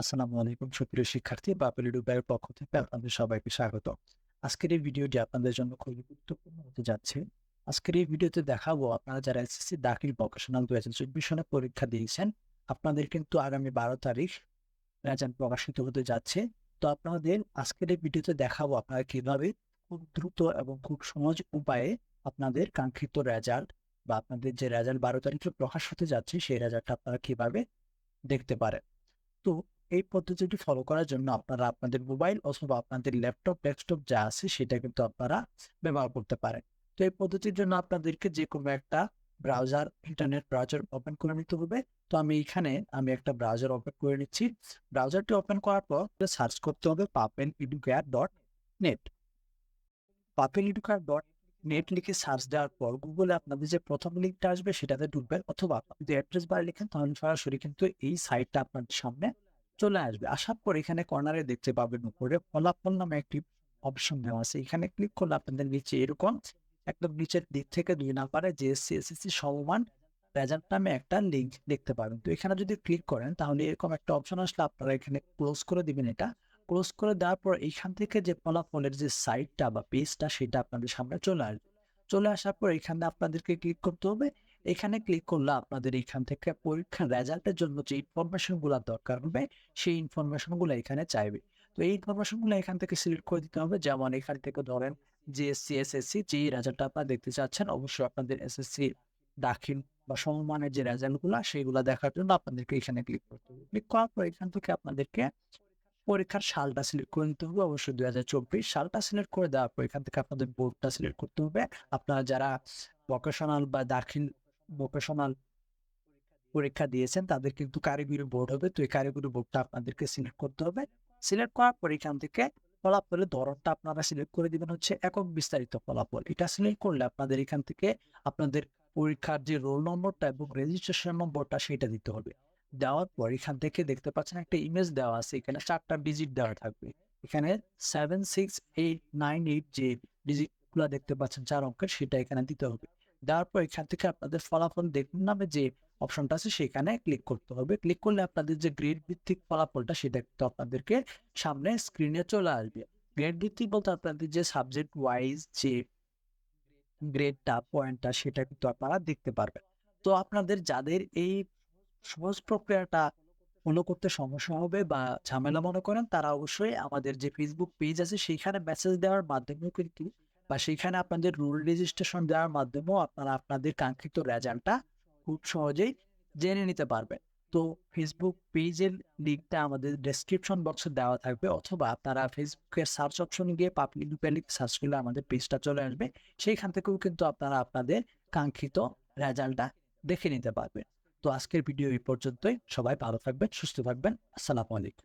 আসসালামু আলাইকুম। সুপ্রিয় শিক্ষার্থী ডুবাইয়ের পক্ষ থেকে আপনাদের সবাইকে স্বাগত। আজকের এই ভিডিওটি আপনাদের জন্য খুবই গুরুত্বপূর্ণ হতে যাচ্ছে। আজকের এই ভিডিওতে দেখাবো আপনারা যারা এসএসসি দাখিল ভোকেশনাল দু হাজার চব্বিশ সনে পরীক্ষা দিয়েছেন, আপনাদের কিন্তু আগামী বারো তারিখ রেজাল্ট প্রকাশিত হতে যাচ্ছে। তো আপনাদের আজকের এই ভিডিওতে দেখাবো আপনারা কীভাবে খুব দ্রুত এবং খুব সহজ উপায়ে আপনাদের কাঙ্ক্ষিত রেজাল্ট বা আপনাদের যে রেজাল্ট বারো তারিখে প্রকাশ হতে যাচ্ছে, সেই রেজাল্টটা আপনারা কীভাবে দেখতে পারেন। তো এই পদ্ধতিটি ফলো করার জন্য আপনারা আপনাদের মোবাইল অথবা আপনাদের ল্যাপটপ ডেস্কটপ যা আছে সেটা কিন্তু আপনারা ব্যবহার করতে পারেন। তো এই পদ্ধতির জন্য আপনাদেরকে যে কোনো একটা ব্রাউজার ইন্টারনেট ব্রাউজার ওপেন করে নিতে হবে। তো আমি এখানে আমি একটা ব্রাউজার ওপেন করে নিচ্ছি। ব্রাউজারটি ওপেন করার পর সার্চ করতে হবে Papen Educare dot net Papen Educare dot net লিখে সার্চ দেওয়ার পর গুগলে আপনাদের যে প্রথম লিঙ্কটা আসবে সেটাতে ঢুকবেন অথবা যদি অ্যাড্রেস বার লিখেন তাহলে সরাসরি কিন্তু এই সাইটটা আপনাদের সামনে চলে আসবে। আসার পর এখানে কর্নারে দেখতে পাবেন উপরে ফলাফল নামে একটি অপশন দেওয়া আছে। এখানে ক্লিক করলে আপনাদের নিচে এরকম একদম নিচের দিক থেকে দুই নাম্বারে জিএসসি এসএসসি সমমান রেজাল্ট নামে একটা লিঙ্ক দেখতে পাবেন। তো এখানে যদি ক্লিক করেন তাহলে এরকম একটা অপশন আসলে আপনারা এখানে ক্লোজ করে দিবেন এটা। ক্লোজ করে দেওয়ার পর এইখান থেকে যে ফলাফলের যে সাইটটা বা পেজটা সেটা আপনাদের সামনে চলে আসবে। চলে আসার পর এখানে আপনাদেরকে ক্লিক করতে হবে। এখানে ক্লিক করলে আপনাদের এখান থেকে পরীক্ষার রেজাল্টের জন্য যে ইনফরমেশনগুলো দরকার হবে, সেই ইনফরমেশনগুলো এখানে চাইবে। তো এই ইনফরমেশনগুলো এখান থেকে সিলেক্ট করে দিতে হবে। যেমন এখান থেকে ধরেন যে এসসি এসএসসি যে রেজাল্টটা আপনারা দেখতে চাচ্ছেন, অবশ্যই আপনাদের এসএসসি দাখিল বা সমমানের যে রেজাল্টগুলো সেইগুলো দেখার জন্য আপনাদেরকে এখানে ক্লিক করতে হবে। ক্লিক করার পর এখান থেকে আপনাদেরকে পরীক্ষার সালটা সিলেক্ট করে নিতে হবে। অবশ্যই দুই হাজার চব্বিশ সালটা সিলেক্ট করে দেওয়ার পর এখান থেকে আপনাদের বোর্ডটা সিলেক্ট করতে হবে। আপনারা যারা ভোকেশনাল বা দাখিল ভোকেশনাল পরীক্ষা দিয়েছেন, তাদের কিন্তু কারিগরি বোর্ড হবে। তো এই কারিগরি বোর্ডটা আপনাদেরকে সিলেক্ট করতে হবে। সিলেক্ট করার পর এখান থেকে ফলাফলের ধরনটা আপনারা সিলেক্ট করে দিবেন হচ্ছে একক বিস্তারিত ফলাফল। এটা সিলেক্ট করলে আপনাদের এখান থেকে আপনাদের পরীক্ষার যে রোল নম্বরটা এবং রেজিস্ট্রেশন নম্বরটা সেটা দিতে হবে। দেওয়ার পর এখান থেকে দেখতে পাচ্ছেন একটা ইমেজ দেওয়া আছে। এখানে চারটা ডিজিট দেওয়া থাকবে। এখানে seven six eight nine eight যে ডিজিটগুলো দেখতে পাচ্ছেন চার অঙ্কের, সেটা এখানে দিতে হবে। দেওয়ার পর এখান থেকে আপনাদের ফলাফল দেখুন নামে যে অপশনটা আছে সেখানে ক্লিক করতে হবে। ক্লিক করলে আপনাদের যে গ্রেড ভিত্তিক ফলাফলটা সেটা কিন্তু আপনাদেরকে সামনে স্ক্রিনে চলে আসবে। গ্রেড ভিত্তিক বলতে আপনাদের যে সাবজেক্ট ওয়াইজ যে গ্রেডটা পয়েন্টটা সেটা কিন্তু আপনারা দেখতে পারবেন। তো আপনাদের যাদের এই সহজ প্রক্রিয়াটা ফলো করতে সমস্যা হবে বা ঝামেলা মনে করেন, তারা অবশ্যই আমাদের যে ফেসবুক পেজ আছে সেইখানে মেসেজ দেওয়ার মাধ্যমেও কিন্তু বা সেইখানে আপনাদের রুল রেজিস্ট্রেশন দেওয়ার মাধ্যমেও আপনারা আপনাদের কাঙ্ক্ষিত রেজাল্টটা খুব সহজেই জেনে নিতে পারবেন। তো ফেসবুক পেজের লিঙ্কটা আমাদের ডেসক্রিপশন বক্সে দেওয়া থাকবে অথবা আপনারা ফেসবুকের সার্চ অপশনে গিয়ে পাবলিক লিখ সার্চ করলে আমাদের পেজটা চলে আসবে। সেইখান থেকেও কিন্তু আপনারা আপনাদের কাঙ্ক্ষিত রেজাল্টটা দেখে নিতে পারবেন। তো আজকের ভিডিও এই পর্যন্তই। সবাই ভালো থাকবেন, সুস্থ থাকবেন। আসসালামু আলাইকুম।